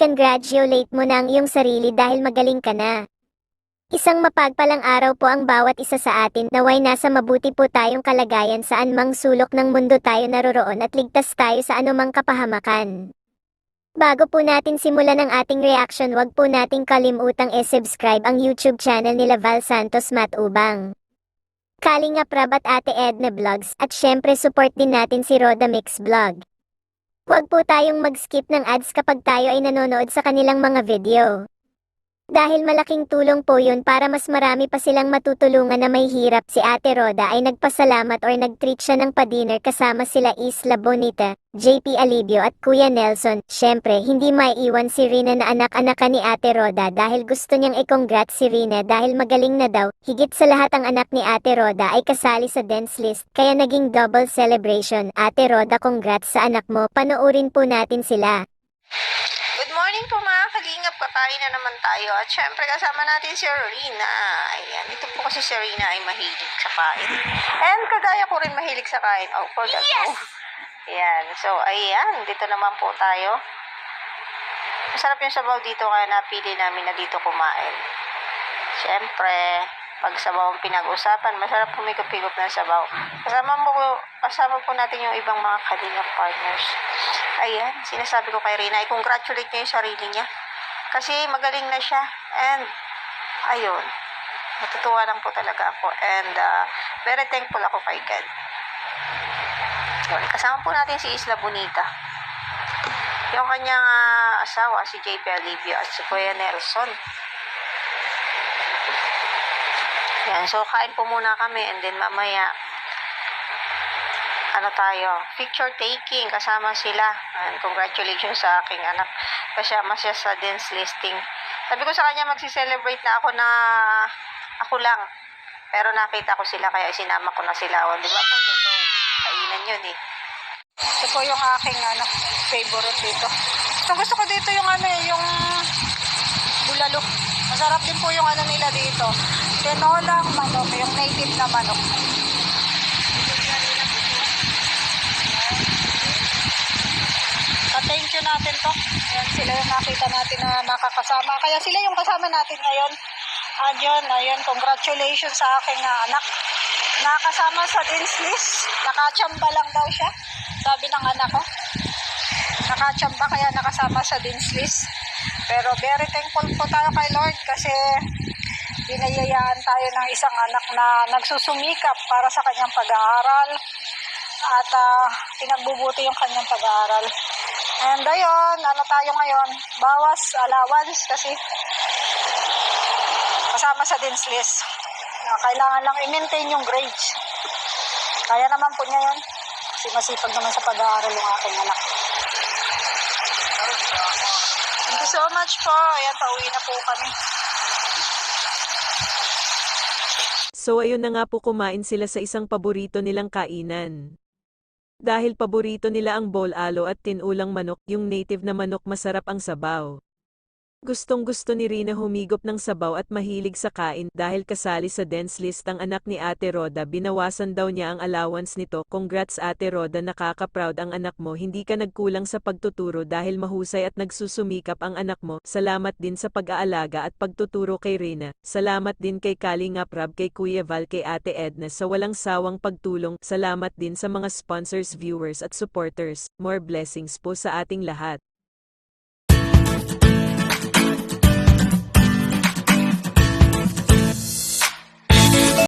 i-congratulate mo na ang iyong sarili dahil magaling ka na. Isang mapagpalang araw po ang bawat isa sa atin naway nasa mabuti po tayong kalagayan saan mang sulok ng mundo tayo naroroon at ligtas tayo sa anumang kapahamakan. Bago po natin simulan ang ating reaction wag po nating kalimutang e-subscribe ang YouTube channel nila Val Santos Matubang. Kalinga Prab at Ate Edna Vlogs at syempre support din natin si Roda Mix Vlog. Huwag po tayong mag-skip ng ads kapag tayo ay nanonood sa kanilang mga video. Dahil malaking tulong po yun para mas marami pa silang matutulungan na may hirap si Ate Roda ay nagpasalamat or nag-treat siya ng pa-dinner kasama sila Isla Bonita, JP Alibio at Kuya Nelson. Syempre, hindi maiiwan si Rina na anak-anakan ni Ate Roda dahil gusto niyang i-congrats si Rina dahil magaling na daw. Higit sa lahat ang anak ni Ate Roda ay kasali sa dance list kaya naging double celebration. Ate Roda, congrats sa anak mo. Panoorin po natin sila. Good morning po mga kalingap. Kakain na naman tayo. At syempre kasama natin si Rina. Ayan. Ito po kasi si Rina ay mahilig sa kain. And kagaya ko rin mahilig sa kain. Oh, for that yes! Ayan. So, ayan. Dito naman po tayo. Masarap yung sabaw dito kaya napili namin na dito kumain. Syempre, pag sabaw ang pinag-usapan, masarap pumikop-pikop ng sabaw. Kasama, mo, kasama po natin yung ibang mga kalingap partners. Ayan, sinasabi ko kay Rina, i-congratulate niya yung sarili niya. Kasi magaling na siya. And, ayun, natutuwa lang po talaga ako. And, uh, very thankful ako kay God. Yun, kasama po natin si Isla Bonita. Yung kanyang ah, asawa, si JP Alivio at si Kuya Nelson. Yan, so kain po muna kami and then mamaya ano tayo, picture taking kasama sila. And congratulations sa aking anak. Kasama siya sa dance listing. Sabi ko sa kanya magsi-celebrate na ako na ako lang. Pero nakita ko sila kaya sinama ko na sila. O, di ba po? Dito, kainan yun eh. Ito po yung aking ano, favorite dito. So gusto ko dito yung ano eh, yung bulalo. Masarap din po yung ano nila dito. Tinolang manok, yung native na manok. Pa-thank you natin to. Ayan, sila yung nakita natin na nakakasama. Kaya sila yung kasama natin ngayon. Ayun, ayun, congratulations sa aking ah, anak. Nakasama sa dance list. Nakachamba lang daw siya. Sabi ng anak ko. Nakachamba kaya nakasama sa dance list. Pero very thankful po tayo kay Lord kasi binayayaan tayo ng isang anak na nagsusumikap para sa kanyang pag-aaral at ah, pinagbubuti yung kanyang pag-aaral. And ayun, ano tayo ngayon? Bawas allowance kasi kasama sa dance list. Kailangan lang i-maintain yung grades. Kaya naman po niya yun. Kasi masipag naman sa pag-aaral yung aking anak. Thank you so much po. Ayan, pauwi na po kami. So ayun na nga po kumain sila sa isang paborito nilang kainan. Dahil paborito nila ang bol-alo at tinulang manok, yung native na manok masarap ang sabaw. Gustong gusto ni Rina humigop ng sabaw at mahilig sa kain dahil kasali sa dance list ang anak ni Ate Roda binawasan daw niya ang allowance nito. Congrats Ate Roda nakaka-proud ang anak mo hindi ka nagkulang sa pagtuturo dahil mahusay at nagsusumikap ang anak mo. Salamat din sa pag-aalaga at pagtuturo kay Rina. Salamat din kay Kalinga Prab kay Kuya Val kay Ate Edna sa walang sawang pagtulong. Salamat din sa mga sponsors, viewers at supporters. More blessings po sa ating lahat.